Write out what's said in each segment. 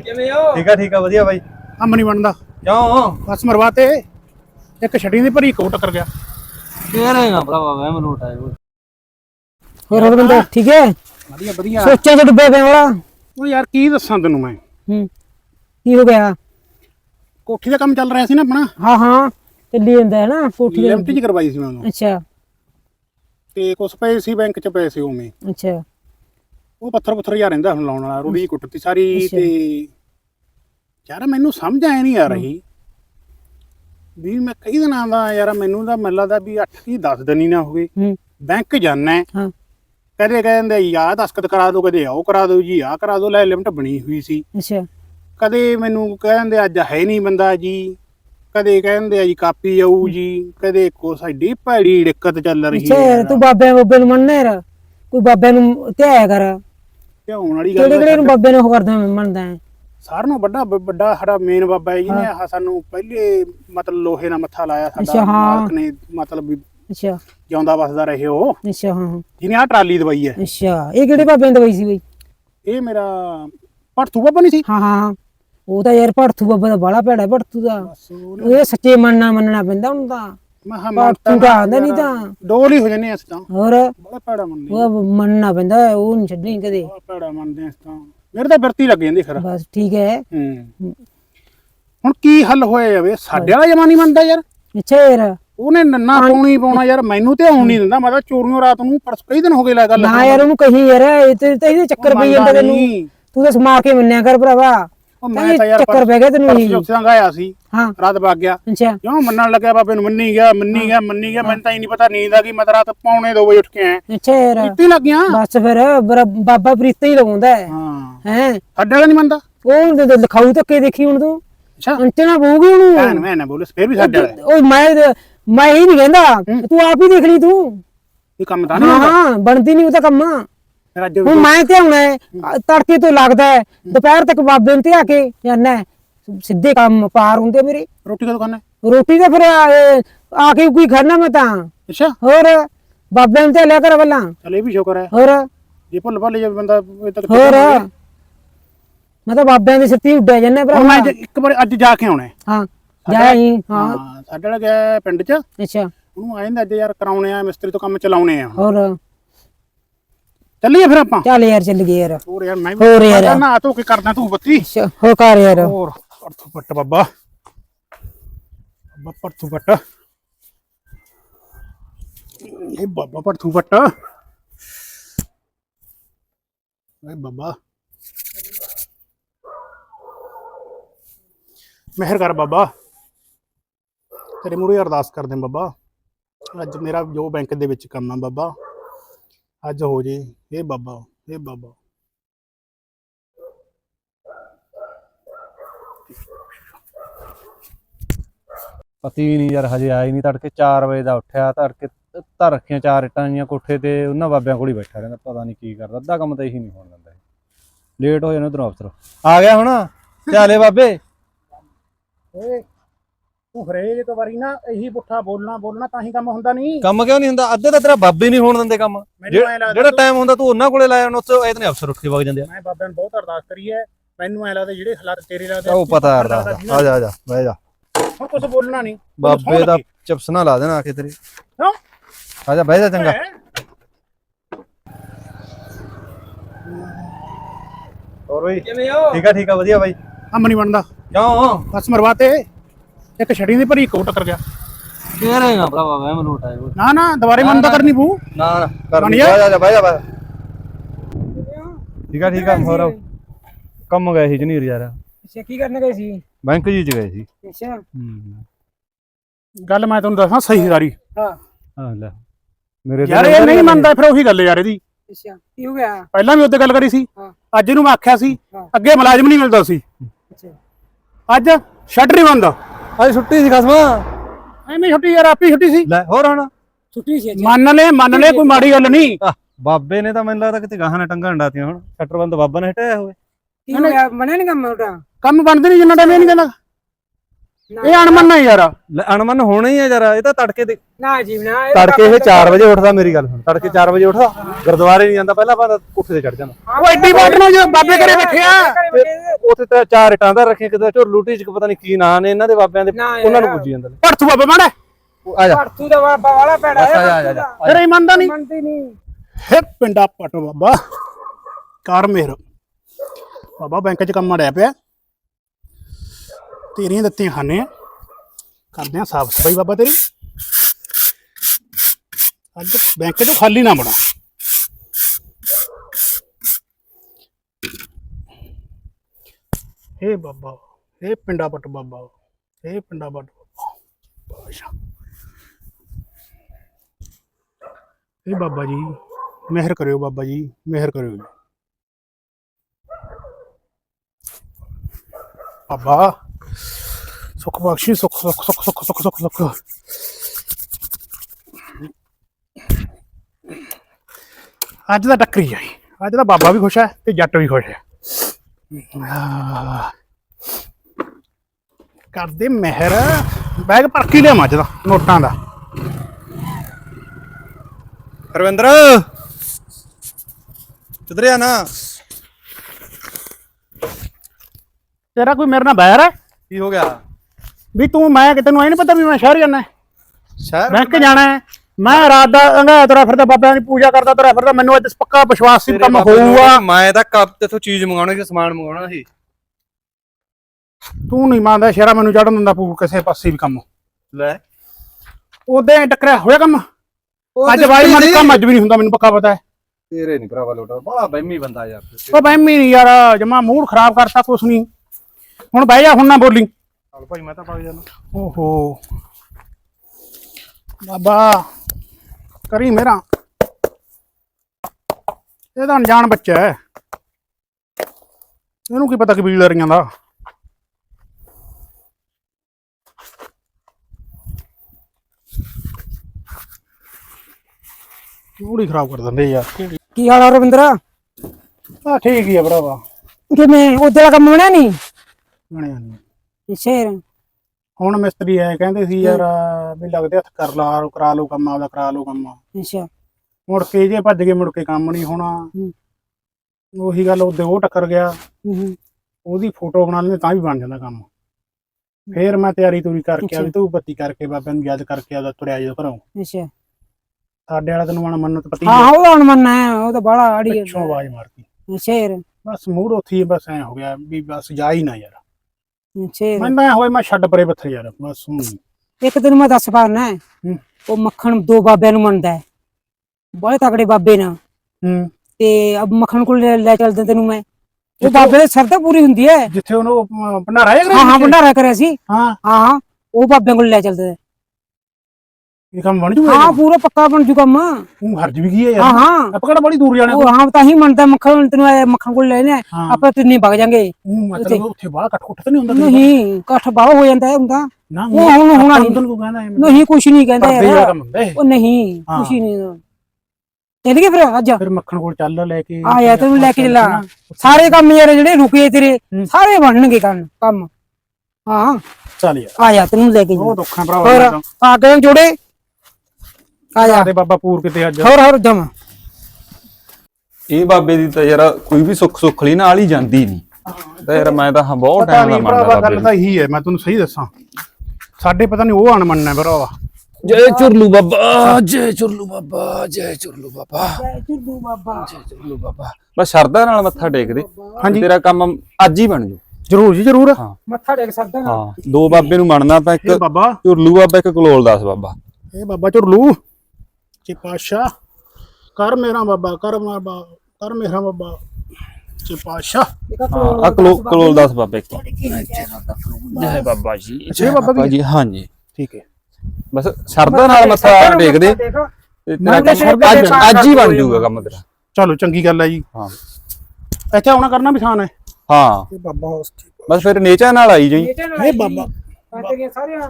ਕਿਵੇਂ ਹੋ? ਠੀਕ ਆ ਠੀਕ ਆ ਵਧੀਆ ਬਾਈ। ਕੰਮ ਨਹੀਂ ਬਣਦਾ। ਕਿਉਂ? ਬਸ ਮਰਵਾਤੇ। ਇੱਕ ਛੜੀ ਦੀ ਭਰੀ ਕੋ ਟੱਕਰ ਗਿਆ। ਫੇਰ ਭਰਾਵਾ ਮੈਂ ਮਨੂੰ ਉਠਾਇਆ ਹੋਰ ਹੋਰ ਬੰਦਾ ਠੀਕ ਹੈ? ਵਧੀਆ ਵਧੀਆ। ਸੋਚਾਂ ਚ ਡੁੱਬੇ ਪਏ ਵਾਲਾ। ਉਹ ਯਾਰ ਕੀ ਦੱਸਾਂ ਤੈਨੂੰ ਮੈਂ? ਹੂੰ। ਕੀ ਹੋ ਗਿਆ? ਕੋਠੀ ਦਾ ਕੰਮ ਚੱਲ ਰਿਹਾ ਸੀ ਨਾ ਆਪਣਾ। ਹਾਂ ਹਾਂ। ਚੱਲੀ ਜਾਂਦਾ ਹੈ ਨਾ ਕੋਠੀ ਦੇ ਲਿਮਟ ਜੀ ਕਰਵਾਈ ਸੀ ਮੈਂ ਉਹਨੂੰ। ਅੱਛਾ। ਤੇ ਕੁਛ ਪਏ ਸੀ ਬੈਂਕ 'ਚ ਪਏ ਸੀ ਉਵੇਂ। ਅੱਛਾ। ਉਹ ਪੱਥਰ ਪੁੱਥਰ ਜਿਹਾ ਰਹਿੰਦਾ ਹੁਣ ਲਾਉਣ ਵਾਲਾ ਰੂੜੀ ਕੁੱਟਤੀ ਸਾਰੀ ਅੱਛਾ। ਤੇ ਯਾਰ ਮੈਨੂੰ ਸਮਝ ਆਇਆ ਨਹੀਂ ਆ ਰਹੀ ਵੀ ਮੈਂ ਕਈ ਦਿਨਾਂ ਦਾ ਯਾਰ ਮੈਨੂੰ ਤਾਂ ਮੈਨੂੰ ਲੱਗਦਾ ਵੀ 8 ਕੀ 10 ਦਿਨ ਹੀ ਨਾ ਹੋ ਗਏ ਹੂੰ ਬੈਂਕ ਜਾਣਾ ਹਾਂ। ਕਦੇ ਕਹਿੰਦੇ ਯਾ ਦਸਖਤ ਕਰਾ ਦਿਓ ਕਦੇ ਆਓ ਕਰਾ ਦਿਓ ਜੀ ਆ ਕਰਾ ਦਿਓ ਲੈ ਲਿਮਟ ਬਣੀ ਹੋਈ ਸੀ। ਅੱਛਾ। ਕਦੇ ਮੈਨੂੰ ਕਹਿੰਦੇ ਅੱਜ ਹੈ ਨਹੀਂ ਬੰਦਾ ਜੀ। ਕਦੇ ਕਹਿੰਦੇ ਆ ਜੀ ਕਾਪੀ ਆਊ ਜੀ। ਕਦੇ ਕੋ ਸਾਡੀ ਭੈੜੀ ਦਿੱਕਤ ਚੱਲ ਰਹੀ ਅੱਛਾ ਯਾਰ ਤੂੰ ਬਾਬੇ ਬਾਬੇ ਨੂੰ ਮੰਨਣਾ ਯਾਰ। ਕੋਈ ਬਾਬੇ ਨੂੰ ਧਿਆਇਆ ਕਰ। ਧਿਆਉਣ ਵਾਲੀ ਕਿਹੜੇ ਗੱਲ ਕਿਹੜੇ ਨੂੰ ਬਾਬੇ ਨੂੰ ਉਹ ਕਰਦਾ ਮੰਨਦਾ ਹੈ ਸਾਰਿਆਂ ਨੂੰ ਵੱਡਾ ਵੱਡਾ ਸਾਡਾ ਮੇਨ ਬਾਬਾ ਹੈ ਜੀ ਨੇ। ਆਹ ਸਾਨੂੰ ਪਹਿਲੇ ਮਤਲਬ ਲੋਹੇ ਨਾਲ ਮੱਥਾ ਲਾਇਆ ਸਾਡਾ। ਮਾਲਕ ਨੇ ਮਤਲਬ ਵੀ ਅੱਛਾ। ਜਿਉਂਦਾ ਵਸਦਾ ਰਹੇ ਉਹ। ਅੱਛਾ ਹਾਂ ਜਿਹਨੇ ਆ ਟਰਾਲੀ ਦਵਾਈ ਹੈ। ਅੱਛਾ ਇਹ ਕਿਹੜੇ ਬਾਬੇ ਨੇ ਦਵਾਈ ਸੀ ਬਈ? ਇਹ ਮੇਰਾ ਭੜਥੂ ਬਾਬਾ ਨਹੀਂ ਸੀ। ਹਾਂ ਹਾਂ ਉਹ ਤਾਂ ਯਾਰ ਭੜਥੂ ਬਾਬਾ ਦਾ ਬਾਲਾ ਭੈੜਾ ਭੜਥੂ ਦਾ। ਇਹ ਸੱਚੇ ਮੰਨਣਾ ਮੰਨਣਾ ਪੈਂਦਾ ਹੁਣ ਤਾਂ। ਮਹਾ ਭੜਥੂ ਤਾਂ ਆਂਦਾ ਨਹੀਂ ਤਾਂ। ਡੋਲ ਹੀ ਹੋ ਜੰਨੇ ਅਸੀਂ ਤਾਂ। ਹੋਰ? ਬੜਾ ਭੈੜਾ ਮੰਨਦੇ ਉਹ ਮੰਨਣਾ ਪੈਂਦਾ ਉਹ ਨਹੀਂ ਛੱਡਣੀ ਕਦੇ। ਬੜਾ ਭੈੜਾ ਮੰਨਦੇ ਅਸੀਂ ਤਾਂ। ਮੇਰੇ ਤਾਂ ਵਰਤੀ ਲੱਗ ਜਾਂਦੀ ਫਿਰ। ਬਸ ਠੀਕ ਹੈ। ਹੂੰ। ਹੁਣ ਕੀ ਹੱਲ ਹੋਇਆ ਜਾਵੇ? ਸਾਡੇ ਵਾਲਾ ਜਮਾ ਨਹੀਂ ਮੰਨਦਾ ਯਾਰ। ਅੱਛਾ ਯਾਰ। ਉਹਨੇ ਨੰਨਾ ਪਾਉਣੀ ਪਾਉਣਾ ਯਾਰ। ਮੈਨੂੰ ਤੇ ਆਉਣ ਨਹੀਂ ਦਿੰਦਾ। ਮੈਂ ਤਾਂ ਚੋਰੀਆਂ ਰਾਤ ਨੂੰ ਪਰਸ ਕਈ ਦਿਨ ਹੋ ਗਏ ਲੈ ਗੱਲ ਨਾ ਯਾਰ ਉਹਨੂੰ ਕਹੀ ਯਾਰ। ਇਹ ਤੇ ਤੇ ਇਹਦੇ ਚੱਕਰ ਪਈ ਜਾਂਦਾ ਤੈਨੂੰ। ਤੂੰ ਤਾਂ ਸਮਾ ਕੇ ਮੰਨਿਆ ਕਰ ਭਰਾਵਾ। ਉਹ ਮੈਂ ਨਹੀਂ, ਤਾਂ ਯਾਰ ਚੱਕਰ ਪੈ ਗਿਆ ਤੈਨੂੰ ਪਰਸੋਂ ਹੀ। ਚੌਥੇ ਦਾ ਆਇਆ ਸੀ। ਹਾਂ। ਰਾਤ ਵਗ ਗਿਆ। ਅੱਛਾ। ਕਿਉਂ ਮੰਨਣ ਲੱਗਿਆ ਬਾਬੇ ਨੂੰ? ਮੰਨੀ ਗਿਆ ਮੰਨੀ ਗਿਆ ਮੰਨੀ ਗਿਆ। ਮੈਨੂੰ ਤਾਂ ਹੀ ਨਹੀਂ ਪਤਾ ਨੀਂਦ ਆ ਗਈ। ਮੈਂ ਤਾਂ ਰਾਤ ਪੌਣੇ 2 ਵਜੇ ਉੱਠ ਕੇ ਆਇਆ। ਅੱਛਾ ਯਾਰ। ਇੱਥੇ ਲੱਗ ਗਿਆ। ਬਸ ਫਿਰ ਬਰਾ- ਬਾਬਾ ਪ੍ਰੀਤਾਂ ਹੀ ਲਗਾਉਂਦਾ ਹੈ। ਹਾਂ। ਹੈ। ਸਾਡੇ ਵਾਲਾ ਨਹੀਂ ਮੰਨਦਾ? ਉਹ ਤੇ ਲਿਖਾਉ ਧੱਕੇ ਦੇਖੀ ਹੁਣ ਤੂੰ। ਅੱਛਾ। ਅੰਟਣਾ ਭੈਣ ਉਹਨੂੰ। ਮੈਂ ਨਾ ਬੋਲੇ। ਫੇਰ ਵੀ ਸਾਡੇ ਵਾਲਾ ਉਹ ਮੈਂ ਮੈਂ ਹੀ ਨਹੀਂ ਕਹਿੰਦਾ। ਤੂੰ ਆਪ ਹੀ ਦੇਖ ਲਈ ਤੂੰ। ਇਹ ਕੰਮ ਤਾਂ ਨਹੀਂ ਹਾਂ ਬਣਦੀ ਨਹੀਂ ਉਹ ਤਾਂ ਕੰਮ। ਹੁਣ ਮੈਂ ਤੇ ਆਉਣਾ ਹੈ ਅ, ਤੜਕੇ ਤੋਂ ਲੱਗਦਾ ਹੈ। ਦੁਪਹਿਰ ਤੱਕ ਬਾਬੇ ਨੂੰ ਤੇ ਆ ਕੇ ਜਾਣਾ। ਸਿੱਧੇ ਕੰਮ ਪਾਰ ਹੁੰਦੇ ਮੇਰੇ। ਰੋਟੀ ਕਦੋਂ ਖਾਣਾ ਰੋਟੀ ਤਾਂ ਫਿਰ ਆ ਆ ਕੇ ਕੋਈ ਖਾਣਾ ਮੈਂ ਤਾਂ। ਅੱਛਾ। ਹੋਰ ਬਾਬੇ ਨੂੰ ਤੇ ਲਿਆ ਕਰ ਪਹਿਲਾਂ। ਚਲ ਇਹ ਵੀ ਸ਼ੁਕਰ ਹੈ ਹੋਰ। ਜੇ ਭੁੱਲ ਭੱਲ ਜੇ ਬੰਦਾ ਇਹ ਤਾਂ ਹੋਰ। ਮੈਂ ਤਾਂ ਬਾਬਿਆਂ ਦੇ ਸਿੱਤੀ ਉੱਡਿਆ ਜੰਨੇ ਭਰਾ। ਹੁਣ ਮੈਂ ਅੱਜ ਇੱਕ ਵਾਰ ਅੱਜ ਜਾ ਕੇ ਆਉਣਾ ਹੈ। ਹਾਂ ਜਾਈ ਹਾਂ। ਹਾਂ ਸਾਡੇ ਵਾਲਾ ਗਿਆ ਪਿੰਡ 'ਚ ਅੱਛਾ। ਉਹਨੂੰ ਆਏ ਨੇ ਅੱਜ ਯਾਰ ਕਰਾਉਣੇ ਆ ਮਿਸਤਰੀ ਤੋਂ ਕੰਮ ਚਲਾਉਣੇ ਆ। ਹੋਰ। ਚੱਲੀਏ ਫਿਰ ਆਪਾਂ? ਚੱਲ ਯਾਰ ਚੱਲ ਗਏ ਯਾਰ। ਹੋਰ ਯਾਰ ਮੈਂ ਹੋਰ ਯਾਰ। ਨਾ ਤੋ ਕੇ ਕਰਦਾ ਤੂੰ ਬੱਤੀ? ਅੱਛਾ ਹੋ ਕਰ ਯਾਰ। ਹੋਰ ਪਰਥੂ ਪੱਟ ਬਾਬਾ। ਬਾਬਾ ਪਰਥੂ ਪੱਟ। ਇਹ ਬਾਬਾ ਪਰਥੂ ਪੱਟ। ਇਹ ਬਾਬਾ। ਮਿਹਰ ਕਰ ਬਾਬਾ। ਤੇਰੇ ਮੂਹਰੇ ਅਰਦਾਸ ਕਰਦੇ ਹਾਂ ਬਾਬਾ। ਅੱਜ ਮੇਰਾ ਜੋ ਬੈਂਕ ਦੇ ਵਿੱਚ ਕੰਮ ਆ ਬਾਬਾ। ਅੱਜ ਹੋ ਜੇ ਇਹ ਬਾਬਾ ਇਹ ਬਾਬਾ। ਪਤੀ ਨਹੀਂ ਯਾਰ ਹਜੇ ਆਇਆ ਹੀ ਨਹੀਂ ਤੜਕੇ 4 ਵਜੇ ਦਾ ਉੱਠਿਆ ਤੜਕੇ ਧਰ ਰੱਖੀਆਂ ਚਾਰ ਇੱਟਾਂ ਜੀਆਂ ਕੋਠੇ ਤੇ ਉਹਨਾਂ ਬਾਬਿਆਂ ਕੋਲ ਹੀ ਬੈਠਾ ਰਹਿੰਦਾ ਪਤਾ ਨਹੀਂ ਕੀ ਕਰਦਾ ਅੱਧਾ ਕੰਮ ਤਾਂ ਇਹੀ ਨਹੀਂ ਹੋਣ ਦਿੰਦਾ। ਲੇਟ ਹੋ ਜਾਣਾ ਉਧਰੋਂ ਅਫਸਰ। ਆ ਗਿਆ ਹੁਣ? ਚਾਲੇ ਬਾਬੇ? ਓਏ ਤੂੰ ਹਰੇਕ ਇੱਕ ਵਾਰੀ ਨਾ ਇਹੀ ਪੁੱਠਾ ਬੋਲਣਾ ਬੋਲਣਾ ਤਾਂ ਹੀ ਕੰਮ ਹੁੰਦਾ ਨਹੀਂ ਕੰਮ ਕਿਉਂ ਨਹੀਂ ਹੁੰਦਾ? ਅੱਧੇ ਤਾਂ ਤੇਰਾ ਬਾਬੇ ਨਹੀਂ ਹੋਣ ਦਿੰਦੇ ਕੰਮ। ਜਿਹੜਾ ਟਾਈਮ ਹੁੰਦਾ ਤੂੰ ਉਹਨਾਂ ਕੋਲੇ ਲਾਇਆ ਉਹਨਾਂ ਉੱਥੇ ਇਹਦੇ ਅਫਸਰ ਉੱਠ ਕੇ ਵਗ ਜਾਂਦੇ ਆ। ਮੈਂ ਬਾਬਿਆਂ ਨੂੰ ਬਹੁਤ ਅਰਦਾਸ ਕਰੀ ਹੈ ਮੈਨੂੰ ਐ ਲੱਗਦਾ ਜਿਹੜੇ ਹਾਲਾਤ ਤੇਰੇ ਲੱਗਦੇ ਉਹ ਪਤਾ ਯਾਰ ਦਾ ਆ। ਜਾ ਆ ਜਾ ਬਹਿ ਜਾ। ਹੁਣ ਕੁਝ ਬੋਲਣਾ ਨਹੀਂ ਬਾਬੇ ਦਾ ਚਪਸਣਾ ਲਾ ਦੇਣਾ ਆ ਕੇ ਤੇਰੇ। ਕਿਉਂ? ਆ ਜਾ ਬਹਿ ਜਾ ਚੰਗਾ। ਹੋਰ ਬਈ? ਕਿਵੇਂ ਹੋ? ਠੀਕ ਆ ਠੀਕ ਆ ਵਧੀਆ ਬਾਈ। ਕੰਮ ਨਹੀਂ ਬਣਦਾ। ਕਿਉਂ? ਬਸ ਮਰਵਾਤੇ ਇੱਕ ਛੜੀ ਦੀ ਭਰੀ ਕੋ ਟੱਕਰ ਗਿਆ। ਫੇਰ ਹੈਗਾ ਭਰਾਵਾ ਮੈਂ ਮਨੂੰ ਉਠਾਇਆ ਨਾ ਨਾ ਦੁਬਾਰੇ ਮਨ ਤਾਂ ਕਰਨੀ ਪਊ। ਨਾ ਨਾ ਕਰ ਬਣ? ਆ ਜਾ ਜਾ ਬਹਿ ਜਾ ਬਹਿ ਠੀਕ ਆ ਠੀਕ ਆ ਹੋਰ ਕੰਮ ਗਏ ਸੀ ਜਨੀਰ ਯਾਰ। ਅੱਛਾ ਕੀ ਕਰਨ ਗਏ ਸੀ? ਬੈਂਕ ਜੀ ਚ ਗਏ ਸੀ। ਅੱਛਾ। ਗੱਲ ਮੈਂ ਤੁਹਾਨੂੰ ਦੱਸਾਂ ਸਹੀ ਸਾਰੀ। ਹਾਂ। ਹਾਂ ਲੈ। ਮੇਰੇ ਯਾਰ ਇਹ ਨਹੀਂ ਮੰਨਦਾ ਫਿਰ ਉਹੀ ਗੱਲ ਯਾਰ ਇਹਦੀ। ਅੱਛਾ ਕੀ ਹੋ ਗਿਆ? ਪਹਿਲਾਂ ਵੀ ਉਹਦੇ ਗੱਲ ਕਰੀ ਸੀ। ਹਾਂ। ਅੱਜ ਇਹਨੂੰ ਮੈਂ ਆਖਿਆ ਸੀ ਹਾਂ। ਅੱਗੇ ਮੁਲਾਜ਼ਮ ਨਹੀਂ ਮਿਲਦਾ ਸੀ। ਅੱਛਾ। ਅੱਜ ਸ਼ਟਰ ਹੀ ਬੰਦ ਅੱਜ ਛੁੱਟੀ ਸੀ ਖਸਮਾ। ਐਵੇਂ ਛੁੱਟੀ ਯਾਰ ਆਪੀ ਛੁੱਟੀ ਸੀ। ਲੈ ਹੋਰ ਹੁਣ? ਛੁੱਟੀ ਸੀ ਮੰਨ ਲੈ ਮੰਨ ਲੈ ਕੋਈ ਮਾੜੀ ਗੱਲ ਨਹੀਂ। ਬਾਬੇ ਨੇ ਤਾਂ ਮੈਨੂੰ ਲੱਗਦਾ ਕਿਤੇ ਗਾਹਾਂ ਨੇ ਟੰਗਾਂ ਹੰਡਾਤੀਆਂ ਹੁਣ। ਸ਼ਟਰ ਬੰਦ ਬਾਬਾ ਨੇ ਹਟਾਇਆ ਹੋਵੇ। ਕੀ ਬਣਿਆ ਨਹੀਂ ਕੰਮ ਉਹਦਾ? ਕੰਮ ਬਣਦੇ ਨਹੀਂ ਜਿੰਨਾ ਟਾਈਮ ਇਹ ਨਹੀਂ ਕਹਿੰਦਾ। ਇਹ ਅਣਮੰਨਾ ਯਾਰ। ਲੈ, ਅਣਮਨ ਹੋਣਾ ਹੀ ਆ ਯਾਰ ਇਹ ਤਾਂ ਤੜਕੇ ਦੇ ਨਾ ਜੀ ਨਾ ਤੜਕੇ ਇਹ 4 ਵਜੇ ਉੱਠਦਾ ਮੇਰੀ ਗੱਲ ਸੁਣ। ਤੜਕੇ 4 ਵਜੇ ਉੱਠਦਾ ਗੁਰਦੁਆਰੇ ਨਹੀਂ ਜਾਂਦਾ ਪਹਿਲਾਂ ਆਪਾਂ ਕੁੱਠੇ ਤੇ ਚੜ ਜਾਂਦਾ। ਉਹ ਐਡੀ ਬਾਟ ਨਾ ਜੋ ਬਾਬੇ ਘਰੇ ਬੈਠੇ ਆ। ਉੱਥੇ ਤਾਂ ਚਾਰ ਇਟਾਂ ਦਾ ਰੱਖੇ ਕਿਤੇ ਝੁਰਲੂ ਢੀਚ ਪਤਾ ਨਹੀਂ ਕੀ ਨਾਂ ਨੇ ਇਹਨਾਂ ਦੇ ਬਾਬਿਆਂ ਦੇ ਨਾ ਯਾਰ। ਉਹਨਾਂ ਨੂੰ ਪੁੱਜੀ ਜਾਂਦਾ। ਪਰਥੂ ਬਾਬੇ ਮਾੜਾ। ਉਹ ਆ ਜਾ। ਤੂੰ ਦਾ ਬਾਬਾ ਵਾਲਾ ਪੈੜਾ ਆ ਜਾ, ਆ ਜਾ, ਆ ਜਾ। ਤੇਰਾ ਇਮਾਨਦਾ ਨਹੀਂ। ਮੰਨਦੀ ਨਹੀਂ। ਹੈ ਪਿੰਡਾ ਪਟ ਬਾਬਾ। ਕਰ ਮੇਰ। ਬਾਬਾ ਬੈਂਕ 'ਚ ਕੰਮ ਅੜਿਆ ਪਿਆ। ਤੇਰੀਆਂ ਦਿੱਤੀਆਂ ਖਾਨੇ ਆ। ਕਰਦੇ ਆ ਸਾਫ਼ ਸਫ਼ਾਈ ਬਾਬਾ ਤੇਰੀ। ਅੱਜ ਬੈਂਕ 'ਚੋਂ ਖਾਲੀ ਨਾ ਬਣਾ। ਹੇ ਬਾਬਾ, ਹੇ ਪਿੰਡਾ ਪਟ ਬਾਬਾ, ਹੇ ਪਿੰਡਾ ਪਟ ਬਾਬਾ। ਬਾਸ਼ਾ ਇਹ ਬਾਬਾ ਜੀ, ਮਿਹਰ ਕਰਿਓ ਬਾਬਾ ਜੀ, ਮਿਹਰ ਕਰਿਓ ਜੀ। ਬਾਬਾ। ਸੁਖ ਬਖਸ਼ੀ ਸੁਖ ਸੁਖ ਸੁਖ ਸੁਖ ਸੁਖ ਸੁਖ ਸੁਖ ਅੱਜ ਦਾ ਟੱਕਰੀ ਜਾਈ ਅੱਜ ਦਾ ਬਾਬਾ ਵੀ ਖੁਸ਼ ਹੈ ਤੇ ਜੱਟ ਵੀ ਖੁਸ਼ ਹੈ। ਕਰਦੇ ਮਿਹਰ ਬੈਗ ਭਰ ਕੇ ਲਿਆ ਮੱਝ ਦਾ ਨੋਟਾਂ ਦਾ ਰਵਿੰਦਰ ਕਿਧਰੇ ਆ ਨਾ ਤੇਰਾ ਕੋਈ ਮੇਰੇ ਨਾਲ ਬੈਰ ਹੈ ਕੀ ਹੋ ਗਿਆ? ਵੀ ਤੂੰ ਮੈਂ ਕਿ ਤੈਨੂੰ ਐ ਨਹੀਂ ਪਤਾ ਵੀ ਮੈਂ ਸ਼ਹਿਰ ਜਾਣਾ ਸ਼ਹਿਰ ਬੈਂਕ ਜਾਣਾ ਹੈ? ਮੈਂ ਰਾਤ ਦਾ ਅੰਗਾ ਤੁਰਿਆ ਫਿਰਦਾ ਬਾਬਿਆਂ ਦੀ ਪੂਜਾ ਕਰਦਾ ਤੁਰਿਆ ਫਿਰਦਾ ਮੈਨੂੰ ਅੱਜ ਪੱਕਾ ਵਿਸ਼ਵਾਸ ਸੀ ਕੰਮ ਹੋਊਗਾ। ਮੈਂ ਤਾਂ ਕੱਪ ਤੇਥੋਂ ਚੀਜ਼ ਮੰਗਾਉਣੀ ਸੀ ਸਮਾਨ ਮੰਗਾਉਣਾ ਸੀ। ਤੂੰ ਨਹੀਂ ਮੰਨਦਾ ਸ਼ਹਿਰਾ ਮੈਨੂੰ ਚੜਨ ਦਿੰਦਾ ਪੂ ਕਿਸੇ ਪਾਸੇ ਵੀ ਕੰਮ। ਲੈ। ਉਦੋਂ ਟੱਕਰਿਆ ਹੋਇਆ ਕੰਮ। ਅੱਜ ਬਾਈ ਮਨ ਕੰਮ ਅੱਜ ਵੀ ਨਹੀਂ ਹੁੰਦਾ ਮੈਨੂੰ ਪੱਕਾ ਪਤਾ ਹੈ। ਤੇਰੇ ਨਹੀਂ ਭਰਾਵਾ ਲੋਟਾ ਬੜਾ ਬਹਿਮੀ ਬੰਦਾ ਯਾਰ। ਉਹ ਬਹਿਮੀ ਨਹੀਂ ਯਾਰ ਜਮਾ ਮੂਡ ਖਰਾਬ ਕਰਤਾ ਕੁਛ ਨਹੀਂ ਹੁਣ ਬਹਿ ਜਾ ਹੁਣ ਨਾ ਬੋਲੀ। ਚੱਲ ਭਾਈ ਮੈਂ ਤਾਂ ਪਾ ਜਾਣਾ ਓਹੋ। ਬਾਬਾ ਕਰੀ ਮੇਰਾ। ਇਹ ਤਾਂ ਅਣਜਾਣ ਬੱਚਾ ਹੈ। ਇਹਨੂੰ ਕੀ ਪਤਾ ਕਿ ਬੀਜ ਲਰੀਆਂ ਦਾ। ਮੂੜੀ ਖਰਾਬ ਕਰ ਦਿੰਦੇ ਯਾਰ। ਕੀ ਹਾਲ ਆ ਰਵਿੰਦਰਾ? ਆ ਠੀਕ ਹੀ ਆ ਭਰਾਵਾ। ਕਿਵੇਂ ਉਹਦੇ ਦਾ ਕੰਮ ਬਣਿਆ ਨਹੀਂ ਬਣਿਆ ਨੀ। ਸ਼ੇਰ? ਹੁਣ ਮਿਸਤਰੀ ਆਏ ਕਹਿੰਦੇ ਸੀ ਯਾਰ ਵੀ ਲੱਗਦੇ ਹੱਥ ਕਰ ਲਾ ਕਰਾ ਲਓ ਕੰਮ ਆਪਦਾ ਕਰਾ ਲਓ ਕੰਮ। ਅੱਛਾ। ਮੁੜ ਕੇ ਜੇ ਭੱਜ ਕੇ ਮੁੜ ਕੇ ਕੰਮ ਨਹੀਂ ਹੋਣਾ। ਉਹੀ ਗੱਲ ਉਹਦੇ ਉਹ ਟੱਕਰ ਗਿਆ। ਉਹਦੀ ਫੋਟੋ ਬਣਾ ਲੈਂਦੇ ਤਾਂ ਵੀ ਬਣ ਜਾਂਦਾ ਕੰਮ। ਫੇਰ ਮੈਂ ਤਿਆਰੀ ਤੁਰੀ ਕਰਕੇ ਆ ਵੀ ਤੂੰ ਬੱਤੀ ਕਰਕੇ ਬਾਬੇ ਨੂੰ ਯਾਦ ਕਰਕੇ ਆਦਾ ਤੁਰਿਆ ਜਦੋਂ ਘਰੋਂ। ਅੱਛਾ। ਸਾਡੇ ਵਾਲਾ ਤੈਨੂੰ ਮਨ ਮੰਨਤ ਪਤੀ ਹਾਂ ਉਹ ਹੁਣ ਮੰਨਣਾ ਹੈ ਉਹ ਤਾਂ ਬੜਾ ਆੜੀ ਪਿੱਛੋਂ ਆਵਾਜ਼ ਮਾਰਦੀ ਸ਼ੇਰ? ਬਸ ਮੂਡ ਉੱਥੇ ਬਸ ਐ ਹੋ ਗਿਆ ਵੀ ਬਸ ਜਾ ਹੀ ਨਾ ਯਾਰ। ਮੈਂ ਤਾਂ ਹੋਏ ਮੈਂ ਛੱਡ ਪਰੇ ਪੱਥਰ ਯਾਰ ਬਸ ਹੁਣ। ਇੱਕ ਦਿਨ ਮੈਂ ਦੱਸ ਪਾਣਾ ਹੂੰ। ਉਹ ਮੱਖਣ ਦੋ ਬਾਬਿਆਂ ਨੂੰ ਮੰਨਦਾ ਹੈ। ਬੜੇ ਤਕੜੇ ਬਾਬੇ ਨਾ। ਹੂੰ। ਤੇ ਅਬ ਮੱਖਣ ਕੋਲ ਲੈ- ਚੱਲਦੇ ਤੈਨੂੰ ਮੈਂ। ਉਹ ਬਾਬੇ ਦੇ ਸਰਦਾ ਪੂਰੀ ਹੁੰਦੀ ਹੈ। ਜਿੱਥੇ ਉਹਨੂੰ ਭੰਡਾਰਾ ਹੈ ਹਾਂ ਹਾਂ ਭੰਡਾਰਾ ਕਰਿਆ ਸੀ। ਹਾਂ। ਹਾਂ ਉਹ ਬਾਬਿਆਂ ਕੋਲ ਲੈ ਚੱਲਦੇ। ਇਹ ਕੰਮ ਬਣ ਜੂਗਾ ਹਾਂ ਪੂਰਾ ਪੱਕਾ ਬਣ ਜੂ ਕੰਮ। ਤੂੰ ਹਰਜ ਵੀ ਕੀ ਹੈ ਹਾਂ ਯਾਰ? ਹਾਂ ਆਪਾਂ ਕਿਹੜਾ ਬੜੀ ਦੂਰ ਜਾਣਾ ਉਹ ਹਾਂ ਤਾਂ ਹੀ ਮੰਨਦਾ ਮੱਖਣ ਤੈਨੂੰ ਇਹ ਮੱਖਣ ਕੋਲ ਲੈਣੇ ਹਾਂ। ਆਪਾਂ ਤਿੰਨੇ ਵਗ ਜਾਾਂਗੇ। ਉਹ ਮਤਲਬ ਉੱਥੇ। ਬਾਹਲਾ ਕੱਟ ਕੁੱਟ ਤਾਂ ਨਹੀਂ ਹੁੰਦਾ ਤੈਨੂੰ ਨਹੀਂ ਇਕੱਠ ਬਾਹ ਹੋ ਜਾਂਦਾ ਹੈ ਹੁੰਦਾ। ਨਾ ਉਹ ਹੁਣ ਹੋਣਾ ਨਹੀਂ ਤੈਨੂੰ ਕਹਿੰਦਾ ਐ ਨਹੀਂ ਕੁਛ ਨਹੀਂ ਕਹਿੰਦਾ ਕਰਦੇ ਯਾਰ। ਕੰਮ ਹੁੰਦਾ ਇਹ। ਉਹ ਨਹੀਂ ਹਾਂ। ਕੁਛ ਨਹੀਂ। ਚੱਲ ਗਏ ਫਿਰ ਅੱਜ। ਫਿਰ ਮੱਖਣ ਕੋਲ ਚੱਲ ਲੈ ਕੇ। ਆ ਯਾਰ ਤੈਨੂੰ ਲੈ ਕੇ ਚੱਲਾ। ਸਾਰੇ ਕੰਮ ਯਾਰ ਜਿਹੜੇ ਰੁਕੇ ਤੇਰੇ ਹੂੰ। ਸਾਰੇ ਬਣਨਗੇ ਕੰਮ ਕੰਮ। ਹਾਂ। ਚੱਲ ਯਾਰ। ਆ ਜਾ ਤੈਨੂੰ ਲੈ ਕੇ ਜਾ ਔਖਾ ਭਰਾਵਾ ਹੋਰ ਤਾਂ। ਆ ਗਏ ਜੋੜੇ। ਆ ਜਾ। ਤੇ ਬਾਬਾ ਪੂਰ ਕਿਤੇ ਅੱਜ। ਹੋਰ ਹੋਰ ਜਮ। ਇਹ ਬਾਬੇ ਦੀ ਤਾਂ ਯਾਰ ਕੋਈ ਵੀ ਸੁੱਖ ਸੁੱਖ ਲਈ ਨਾਲ ਹੀ ਜਾਂਦੀ ਨਹੀਂ ਤਾਂ ਯਾਰ ਮੈਂ ਤਾਂ ਹਾਂ ਬਹੁਤ ਪਤਾ ਟਾਈਮ ਦਾ ਨਹੀਂ ਮੰਨਦਾ ਭਰਾਵਾ ਬਾਬੇ ਗੱਲ ਤਾਂ ਇਹੀ ਹੈ ਮੈਂ ਤੁਹਾਨੂੰ ਸਹੀ ਦੱਸਾਂ। ਸਾਡੇ ਪਤਾ ਨਹੀਂ ਉਹ ਅਣ ਮੰਨਣਾ ਭਰਾਵਾ। ਜੈ ਚੁਰਲੂ ਬਾਬਾ ਜੈ ਚੁਰਲੂ ਬਾਬਾ ਜੈ ਚੁਰਲੂ ਬਾਬਾ। ਚੁੱਲੂ ਬਾਬਾ। ਜੈ ਚੁਰਲੂ ਬਾਬਾ। ਬਸ ਸ਼ਰਧਾ ਨਾਲ ਮੱਥਾ ਟੇਕਦੇ ਹਾਂਜੀ। ਤੇਰਾ ਕੰਮ ਅੱਜ ਹੀ ਬਣ ਜੂ ਜਰੂਰ ਜੀ ਜਰੂਰ। ਮੱਥਾ ਟੇਕ ਸਕਦਾ ਹਾਂ ਦੋ ਬਾਬੇ ਨੂੰ ਮੰਨਣਾ ਤਾਂ ਇਹ ਇੱਕ ਬਾਬਾ। ਚੁਰਲੂ ਬਾਬਾ ਇੱਕ ਕਲੋਲ ਦਾਸ ਬਾਬਾ। ਇਹ ਬਾਬਾ ਝੁਰਲੂ। ਚੇ ਪਾਸ਼ਾ ਕਰ ਮੇਰਾ ਬਾਬਾ ਕਰ ਮੇਰਾ ਬਾਬਾ ਕਰ ਮੇਰਾ ਬਾਬਾ ਚੇ ਪਾਸ਼ਾ ਹਾਂ ਆ ਕਲੋ ਕਲੋਲ ਦਾਸ ਬਾਬਾ ਇੱਕ। ਜੈ ਬਾਬਾ ਜੀ। ਇਹ ਬਾਬਾ ਜੀ। ਹਾਂਜੀ। ਠੀਕ ਹੈ। ਬਸ ਸ਼ਰਧਾ ਨਾਲ ਮੱਥਾ ਟੇਕਦੇ। ਤੇ ਤੇਰਾ ਕੰਮ ਅੱਜ ਅੱਜ ਹੀ ਬਣ ਜੂਗਾ ਕੰਮ ਤੇਰਾ। ਚਲੋ ਚੰਗੀ ਗੱਲ ਹੈ ਜੀ। ਹਾਂ। ਇੱਥੇ ਆਉਣਾ ਕਰਨਾ ਵੀ ਆਸਾਨ ਹੈ। ਹਾਂ। ਇਹ ਬਾਬਾ ਉਸ- ਬਸ ਫਿਰ ਨੇਚਾ ਨਾਲ ਆਈ ਜਾਈ। ਇਹ ਬਾਬਾ। ਸਾਰੀਆਂ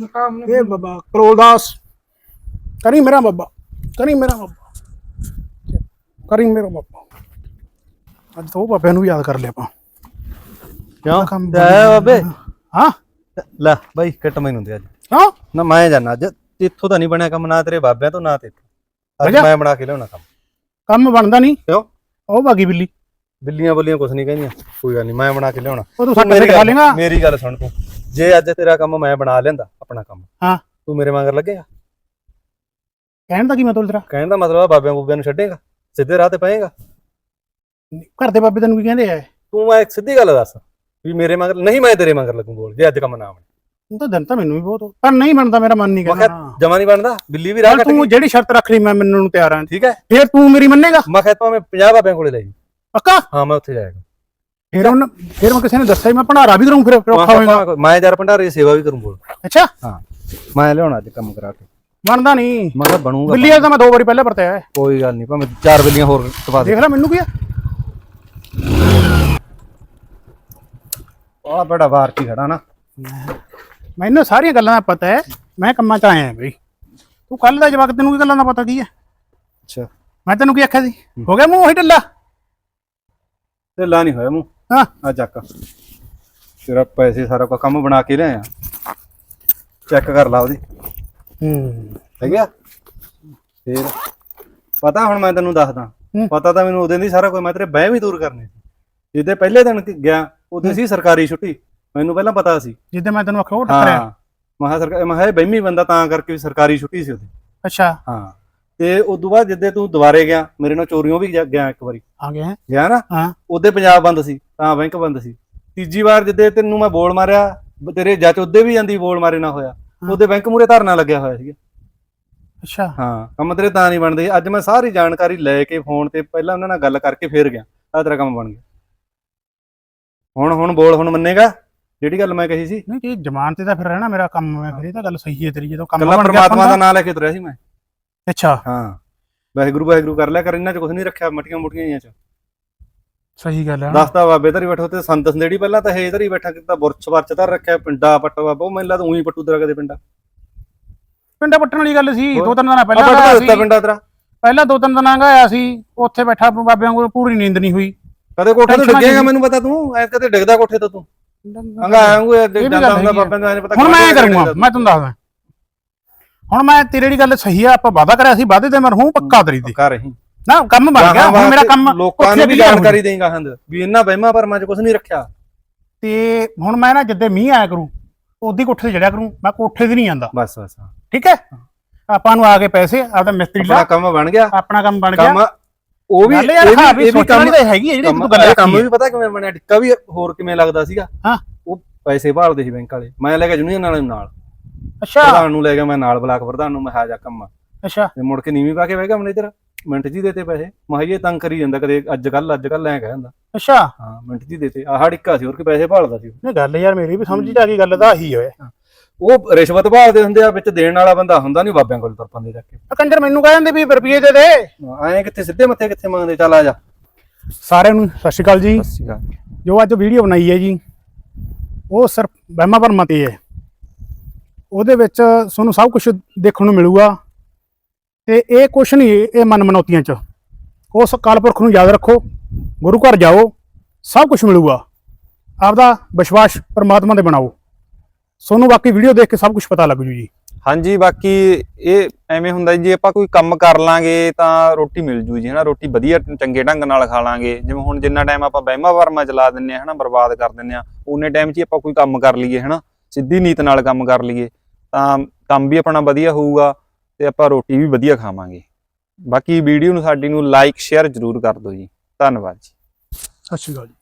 ਮੁਕਾਮ ਨੂੰ। ਇਹ ਬਾਬਾ ਕਰੋਲਦਾਸ ਕਰੀ ਮੇਰਾ ਬਾਬਾ ਕਰੀ ਮੇਰਾ ਬਾਬਾ। ਕਰੀ ਮੇਰਾ ਬਾਬਾ। ਅੱਜ ਤਾਂ ਬਾਬਿਆਂ ਨੂੰ ਯਾਦ ਕਰ ਲਿਆ ਆਪਾਂ। ਕਿਉਂ? ਆਇਆ ਬਾਬੇ? ਹਾਂ? ਲੈ ਬਾਈ ਕਿੱਟ ਮੈਨੂੰ ਦੇ ਅੱਜ। ਹਾਂ? ਨਾ ਮੈਂ ਜਾਣਾ ਅੱਜ ਇੱਥੋਂ ਤਾਂ ਨਹੀਂ ਬਣਿਆ ਕੰਮ ਨਾ ਤੇਰੇ ਬਾਬਿਆਂ ਤੋਂ ਨਾ ਤੇ। ਅੱਜ। ਮੈਂ ਬਣਾ ਕੇ ਲਿਆਉਣਾ ਕੰਮ। ਕੰਮ ਬਣਦਾ ਨਹੀਂ। ਕਿਉਂ? ਉਹ ਬਾਗੀ ਬਿੱਲੀ। ਬਿੱਲੀਆਂ ਬੁੱਲੀਆਂ ਕੁਛ ਨਹੀਂ ਕਹਿੰਦੀਆਂ। ਕੋਈ ਗੱਲ ਨਹੀਂ ਮੈਂ ਬਣਾ ਕੇ ਲਿਆਉਣਾ। ਉਹ ਤੂੰ ਸਾਡੇ ਖਾ ਲੇਗਾ। ਮੇਰੀ ਗੱਲ ਸੁਣ ਤੂੰ। ਜੇ ਅੱਜ ਤੇਰਾ ਕੰਮ ਮੈਂ ਬਣਾ ਲੈਂਦਾ ਆਪਣਾ ਕੰਮ। ਹਾਂ। ਤੂੰ ਮੇਰੇ ਮਗਰ ਲੱਗੇਗਾ? ਕਹਿਣ ਦਾ ਕੀ ਮਤਲਬ ਤੇਰਾ? ਕਹਿਣ ਦਾ ਮਤਲਬ ਆ ਬਾਬਿਆਂ ਬੂਬਿਆਂ ਨੂੰ ਛੱਡੇਗਾ ਸਿੱਧੇ ਰਾਹ ਤੇ ਪਏਗਾ। ਘਰ ਦੇ ਬਾਬੇ ਤੈਨੂੰ ਕੀ ਕਹਿੰਦੇ ਆ ਤੂੰ ਮੈਂ ਇੱਕ ਸਿੱਧੀ ਗੱਲ ਦੱਸ ਵੀ ਮੇਰੇ ਮਗਰ ਨਹੀਂ ਮੈਂ ਤੇਰੇ ਮਗਰ ਲੱਗੂ ਬੋਲ ਜੇ ਅੱਜ ਕੰਮ ਨਾ ਬਣੇ ਉਹ ਤਾਂ ਦਿਨ ਤਾਂ ਮੈਨੂੰ ਵੀ ਬਹੁਤ ਪਰ ਨਹੀਂ ਬਣਦਾ ਮੇਰਾ ਮਨ ਨਹੀਂ ਮੈਂ ਕਰਦਾ ਕਿਹਾ ਜਮਾ ਨਹੀਂ ਬਣਦਾ ਬਿੱਲੀ ਵੀ ਰਾਹ ਚੱਲ ਕੱਟ ਤੂੰ ਗਈ। ਜਿਹੜੀ ਸ਼ਰਤ ਰੱਖ ਲਈ ਮੈਂ ਮੰਨਣ ਨੂੰ ਤਿਆਰ ਹਾਂ। ਠੀਕ ਹੈ। ਫੇਰ ਤੂੰ ਮੇਰੀ ਮੰਨੇਗਾ? ਮੈਂ ਕਿਹਾ ਭਾਵੇਂ 50 ਬਾਬਿਆਂ ਕੋਲੇ ਲੈ ਜੀ। ਪੱਕਾ? ਹਾਂ ਮੈਂ ਉੱਥੇ ਜਾਏਗਾ। ਫੇਰ ਹੁਣ ਫੇਰ ਮੈਂ ਕਿਸੇ ਨੇ ਦੱਸਿਆ ਹੀ ਮੈਂ ਭੰਡਾਰਾ ਵੀ ਕਰੂੰ ਫਿਰ ਫਿਰ ਔਖਾ ਹੋਏਗਾ। ਮੈਂ ਯਾਰ ਭੰਡਾਰੇ ਦੀ ਸੇਵਾ ਵੀ ਕਰੂੰ ਬੋਲ। ਅੱਛਾ। ਹਾਂ। ਮੈਂ ਲਿਆਉਣਾ ਅੱਜ ਕੰਮ ਕਰਾ ਕੇ। ਬਣਦਾ ਨਹੀਂ। ਮੈਂ ਕਿਹਾ ਬਣੂਗਾ ਬਿੱਲੀ ਤਾਂ ਮੈਂ ਦੋ ਵਾਰੀ ਪਹਿਲਾਂ ਵਰਤਿਆ ਹੈ। ਕੋਈ ਗੱਲ ਨਹੀਂ ਭਾਵੇਂ ਚਾਰ ਬਿੱਲੀਆਂ ਹੋਰ ਟਪਾ ਦੇ। ਦੇਖ ਲੈ ਮੈਨੂੰ ਕੀ ਆ। ਆ ਬੜਾ ਵਾਰ ਕੀ ਖੜਾ ਨਾ। ਮੈਨੂੰ ਸਾਰੀਆਂ ਗੱਲਾਂ ਦਾ ਪਤਾ ਹੈ ਮੈਂ ਕੰਮਾਂ 'ਚ ਆਇਆ ਬਈ। ਤੂੰ ਕੱਲ ਦਾ ਜਵਾਕ ਤੈਨੂੰ ਕੀ ਗੱਲਾਂ ਦਾ ਪਤਾ ਕੀ ਹੈ? ਅੱਛਾ। ਮੈਂ ਤੈਨੂੰ ਕੀ ਆਖਿਆ ਸੀ? ਹੋ। ਗਿਆ ਮੂੰਹ ਉਹੀ ਢਿੱਲਾ? ਢਿੱਲਾ ਨਹੀਂ ਹੋਇਆ ਮੂੰਹ। ਹਾਂ। ਆ ਚੱਕ। ਤੇਰਾ ਪੈਸੇ ਸਾਰਾ ਕੋ ਕੰਮ ਬਣਾ ਕੇ ਲਿਆਇਆ। ਚੈੱਕ ਕਰ ਲਾ ਉਹਦੀ। ਹੂੰ। ਹੈ ਗਿਆ ਫੇਰ ਪਤਾ ਹੁਣ ਮੈਂ ਤੈਨੂੰ ਦੱਸਦਾ। ਹੂੰ। ਪਤਾ ਤਾਂ ਮੈਨੂੰ ਉਹਦੇ ਦੀ ਸਾਰਾ ਕੁਝ ਮੈਂ ਤੇਰੇ ਬਹਿ ਵੀ ਦੂਰ ਕਰਨੇ ਸੀ। ਜਿੱਦੇ ਪਹਿਲੇ ਦਿਨ ਕਿ ਗਿਆ ਉਹਦੇ ਸੀ ਸਰਕਾਰੀ ਛੁੱਟੀ। ਮੈਨੂੰ ਪਹਿਲਾਂ ਪਤਾ ਸੀ। ਜਿੱਦਾਂ ਮੈਂ ਤੈਨੂੰ ਆਖਿਆ ਉਹ ਟੱਕਰਿਆ ਹਾਂ। ਮਹਾ ਸਰਕਾਰ ਮੈਂ ਇਹ ਬਹਿਮੀ ਬੰਦਾ ਤਾਂ ਕਰਕੇ ਵੀ ਸਰਕਾਰੀ ਛੁੱਟੀ ਸੀ ਉਹਦੀ। ਅੱਛਾ। ਹਾਂ। ਤੇ ਉਦੋਂ ਬਾਅਦ ਜਿੱਦੇ ਤੂੰ ਦੁਬਾਰੇ ਗਿਆ ਮੇਰੇ ਨਾਲ ਚੋਰੀਆਂ ਵੀ ਗਿਆ ਇੱਕ ਵਾਰੀ। ਆ ਗਿਆ ਹੈਂ? ਗਿਆ ਨਾ? ਹਾਂ। ਉਹਦੇ ਪੰਜਾਬ ਬੰਦ ਸੀ ਤਾਂ ਬੈਂਕ ਬੰਦ ਸੀ। ਤੀਜੀ ਵਾਰ ਜਿੱਦੇ ਤੈਨੂੰ ਮੈਂ ਬੋਲ ਮਾਰਿਆ ਬ- ਤੇਰੇ ਜੱਜ ਉਹਦੇ ਵੀ ਜਾਂਦੀ ਬੋਲ ਮਾਰੇ ਨਾ ਹੋਇਆ। ਉਹਦੇ ਬੈਂਕ ਮੂਰੇ ਧਰਨਾ ਲੱਗਿਆ ਹੋਇਆ ਸੀ ਅੱਛਾ। ਹਾਂ ਕੰਮ ਤੇਰੇ ਤਾਂ ਨਹੀਂ ਬਣਦੇ। ਅੱਜ ਮੈਂ ਸਾਰੀ ਜਾਣਕਾਰੀ ਲੈ ਕੇ ਫੋਨ ਤੇ ਪਹਿਲਾਂ ਉਹਨਾਂ ਨਾਲ ਗੱਲ ਕਰਕੇ ਫੇਰ ਗਿਆ। ਆ ਤੇਰਾ ਕੰਮ ਬਣ ਗਿਆ। ਹੁਣ ਹੁਣ ਬੋਲ ਹੁਣ ਮੰਨੇਗਾ? ਜਿਹੜੀ ਗੱਲ ਮੈਂ ਕਹੀ ਸੀ। ਨਹੀਂ ਕਿ ਜ਼ਮਾਨ ਤੇ ਤਾਂ ਫਿਰ ਰਹਿਣਾ ਮੇਰਾ ਕੰਮ ਮੈਂ ਫਿਰ ਇਹ ਤਾਂ ਗੱਲ ਸਹੀ ਹੈ ਤੇਰੀ ਜਦੋਂ ਕੰਮ ਕੱਲਾ ਬਣ ਗਿਆ ਪਰਮਾਤਮਾ ਦਾ ਨਾਮ ਲੈ ਕੇ ਤੁਰਿਆ ਸੀ ਮੈਂ। ਅੱਛਾ। ਹਾਂ। ਵਾਹਿਗੁਰੂ ਵਾਹਿਗੁਰੂ ਕਰ ਲਿਆ ਕਰ ਇਹਨਾਂ ਚ ਕੁਝ ਨਹੀਂ ਰੱਖਿਆ ਮਟੀਆਂ ਮੁਟੀਆਂ ਜੀਆਂ ਚ। ਸਹੀ ਗੱਲ ਹੈ ਦਸਤਾ ਬਾਬੇ ਧਰੀ ਬੈਠੋ ਤੇ ਸੰਤ ਸੰਦੇੜੀ ਪਹਿਲਾਂ ਤਾਂ ਹੇ ਧਰੀ ਬੈਠਾ ਕਿਤਾ ਬੁਰਚ ਵਰਚ ਧਰ ਰੱਖਿਆ ਪਿੰਡਾ ਪੱਟਵਾ ਉਹ ਮੈਨੂੰ ਲੱਗਦਾ ਉਹੀ ਪੱਟੂ ਤੇਰਾ ਕਦੇ ਪਿੰਡਾ। ਪਿੰਡਾ ਪੱਟਣ ਵਾਲੀ ਗੱਲ ਸੀ? ਦੋ ਤਿੰਨ ਦਿਨਾਂ ਪਹਿਲਾਂ ਪੱਟ ਆਇਆ ਸੀ। ਪਿੰਡਾ ਤੇਰਾ? ਪਹਿਲਾਂ ਦੋ ਤਿੰਨ ਦਿਨਾਂ ਆਇਆ ਸੀ ਉੱਥੇ ਬੈਠਾ ਬਾਬਿਆਂ ਕੋਲ ਪੂਰੀ ਨੀਂਦ ਨਹੀਂ ਹੋਈ। ਕਦੇ ਕੋਠੇ ਤੋਂ ਡਿੱਗੇਗਾ। ਮੈਨੂੰ ਪਤਾ ਤੂੰ? ਐ ਕਦੇ ਡਿੱਗਦਾ ਕੋਠੇ ਤੋਂ ਤੂੰ? ਅੰਗਾ ਆਉਂਗਾ ਜਾਂਦਾ ਹੁੰਦਾ। ਬਾਬਿਆਂ ਦਾ ਐਂ ਪਤਾ ਹੁਣ ਮੈਂ ਕਰੂੰਗਾ। ਮੈਂ ਤੁਹਾਨੂੰ ਦੱਸਦਾ। ਹੁਣ ਮੈਂ ਤੇਰੀ ਜਿਹੜੀ ਗੱਲ ਸਹੀ ਆ ਆਪਾਂ ਵਾਅਦਾ ਕਰਿਆ ਸੀ ਵਾਅਦੇ ਤੇ ਮੈਂ ਰਹੂੰ ਪੱਕਾ ਤੇਰੀ ਤੇ। ਰਹੀ। ਨਾ ਕੰਮ ਬਣ ਗਿਆ ਹੁਣ ਮੇਰਾ ਕੰਮ ਲੋਕਾਂ ਨੂੰ ਵੀ ਗਿਆ। ਜਾਣਕਾਰੀ ਦੇਂਗਾ ਹੰਦ ਵੀ ਇਹਨਾਂ ਵਹਿਮਾਂ ਭਰਮਾਂ 'ਚ ਕੁਝ ਨਹੀਂ ਰੱਖਿਆ। ਤੇ ਹੁਣ ਮੈਂ ਨਾ ਜਿੱਦੇ ਮੀਂਹ ਆਇਆ ਕਰੂ ਉਹਦੀ ਕੋਠੇ ਤੇ ਚੜਿਆ ਕਰੂੰ ਮੈਂ ਕੋਠੇ ਤੇ ਨਹੀਂ ਜਾਂਦਾ ਬਸ ਬਸ ਹਾਂ। ਠੀਕ ਹੈ? ਆਪਾਂ ਨੂੰ ਆ ਕੇ ਪੈਸੇ ਆਪਦਾ ਮਿਸਤਰੀ ਆਪਣਾ ਲਾ ਕੰਮ ਬਣ ਗਿਆ। ਆਪਣਾ ਕੰਮ ਬਣ ਗਿਆ। ਕੰਮ ਉਹ ਵੀ ਗੱਲ ਯਾਰ ਇਹ ਹਾਂ ਵੀ ਵੀ ਇਹ ਵੀ ਸੋਚਣ ਵਾਲੀ ਕੰਮ ਤਾਂ ਹੈਗੀ ਹੈ ਜਿਹੜੀ ਕੰਮ ਤੂੰ ਗੱਲ ਕੰਮ ਆਖੀ ਵੀ ਪਤਾ ਕਿਵੇਂ ਬਣਿਆ? ਟਿੱਕਾ ਵੀ ਹੋਰ ਕਿਵੇਂ ਲੱਗਦਾ ਸੀਗਾ? ਹਾਂ। ਉਹ ਪੈਸੇ ਭਾਲਦੇ ਸੀ ਬੈਂਕ ਵਾਲੇ। ਮੈਂ ਲੈ ਕੇ ਜੁਨੀਅਰ ਵਾਲੇ ਨੂੰ ਨਾਲ। ਅੱਛਾ। ਪ੍ਰਧਾਨ ਨੂੰ ਲੈ ਕੇ ਮੈਂ ਨਾਲ ਬਲਾਕ ਪ੍ਰਧਾਨ ਨੂੰ ਮੈਂ ਕੰਮ ਆ। ਅੱਛਾ। ਤੇ ਮੁੜ ਕੇ ਨੀਵੀਂ ਪਾ ਕੇ ਬਹਿ ਗਿਆ ਮੈਨੇਜਰ ਮਿੰਟ ਜੀ ਦੇਤੇ ਪੈਸੇ। ਮੈਂ ਇਹ ਤੰਗ ਕਰੀ ਜਾਂਦਾ ਕਦੇ ਅੱਜ ਕੱਲ ਅੱਜ ਕੱਲ ਐ ਕਹਿੰਦਾ ਅੱਛਾ। ਹਾਂ ਮਿੰਟ ਜੀ ਦੇਤੇ ਆਹ ਟਿੱਕਾ ਸੀ ਹੋਰ ਕਿ ਪੈਸੇ ਭਾਲਦਾ ਸੀ ਉਹ। ਨਹੀਂ ਗੱਲ ਯਾਰ ਮੇਰੀ ਵੀ ਸਮਝ ਚ ਆ ਗਈ ਗੱਲ ਤਾਂ ਆਹੀ ਹੋਇਆ। ਉਹ ਰਿਸ਼ਵਤ ਭਾਲਦੇ ਹੁੰਦੇ ਆ ਵਿੱਚ ਦੇਣ ਵਾਲਾ ਬੰਦਾ ਹੁੰਦਾ ਨਹੀਂ ਬਾਬਿਆਂ ਕੋਲ ਤੁਰ ਪੰਦੇ ਜਾ ਕੇ। ਆ ਕੰਜਰ ਮੈਨੂੰ ਕਹਿ ਜਾਂਦੇ ਵੀ ਰੁਪਏ ਦੇ ਦੇ। ਐਂ ਕਿੱਥੇ ਸਿੱਧੇ ਮੱਥੇ ਕਿੱਥੇ ਮੰਗਦੇ ਚੱਲ ਆ ਜਾ। ਸਾਰਿਆਂ ਨੂੰ ਸਤਿ ਸ਼੍ਰੀ ਅਕਾਲ ਜੀ। ਜੋ ਅੱਜ ਵੀਡੀਓ ਬਣਾਈ ਹੈ ਜੀ ਉਹ ਸਿਰਫ ਵਹਿਮਾਂ ਭਰਮਾਂ ਤੇ ਹੈ। ਉਹਦੇ ਵਿੱਚ ਤੁਹਾਨੂੰ ਸਭ ਕੁਝ ਦੇਖਣ ਨੂੰ ਮਿਲੂਗਾ। ਤੇ ਇਹ ਕੁਛ ਨਹੀਂ, ਇਹ ਮਨ ਮਨੌਤੀਆਂ ਚ। ਉਸ ਕਾਲਪੁਰਖ ਨੂੰ ਯਾਦ ਰੱਖੋ, ਗੁਰੂ ਘਰ ਜਾਓ, ਸਭ ਕੁਝ ਮਿਲੂਗਾ। ਆਪਦਾ ਵਿਸ਼ਵਾਸ ਪਰਮਾਤਮਾ ਤੇ ਬਣਾਓ। ਤੁਹਾਨੂੰ ਬਾਕੀ ਵੀਡੀਓ ਦੇਖ ਕੇ ਸਭ ਕੁਝ ਪਤਾ ਲੱਗ ਜੂ। ਜੀ ਹਾਂਜੀ, ਬਾਕੀ ਇਹ ਐਵੇਂ ਹੁੰਦਾ ਜੀ, ਜੇ ਆਪਾਂ ਕੋਈ ਕੰਮ ਕਰ ਲਾਂਗੇ ਤਾਂ ਰੋਟੀ ਮਿਲ ਜੂ ਜੀ, ਹਨਾ? ਰੋਟੀ ਵਧੀਆ ਚੰਗੇ ਢੰਗ ਨਾਲ ਖਾ ਲਾਂਗੇ। ਜਿਵੇਂ ਹੁਣ ਜਿੰਨਾ ਟਾਈਮ ਆਪਾਂ ਬਹਿਮਾ ਵਰਮਾ ਚਲਾ ਦਿੰਨੇ ਆ, ਹਨਾ? ਬਰਬਾਦ ਕਰ ਦਿੰਨੇ ਆ ਉਨੇ ਟਾਈਮ 'ਚ ਹੀ ਆਪਾਂ ਕੋਈ ਕੰਮ ਕਰ ਲਈਏ, ਹਨਾ? ਸਿੱਧੀ ਨੀਤ ਨਾਲ ਕੰਮ ਕਰ ਲਈਏ। ਤਾਂ ਕੰਮ ਵੀ ਆਪਣਾ ਵਧੀਆ ਹੋਊਗਾ। ਤੇ ਆਪਾਂ ਰੋਟੀ ਵੀ ਵਧੀਆ ਖਾਵਾਂਗੇ। ਬਾਕੀ ਵੀਡੀਓ ਨੂੰ ਸਾਡੀ ਨੂੰ ਲਾਈਕ ਸ਼ੇਅਰ ਜ਼ਰੂਰ ਕਰ ਦਿਓ ਜੀ। ਧੰਨਵਾਦ ਜੀ। ਸਤਿ ਸ਼੍ਰੀ ਅਕਾਲ ਜੀ।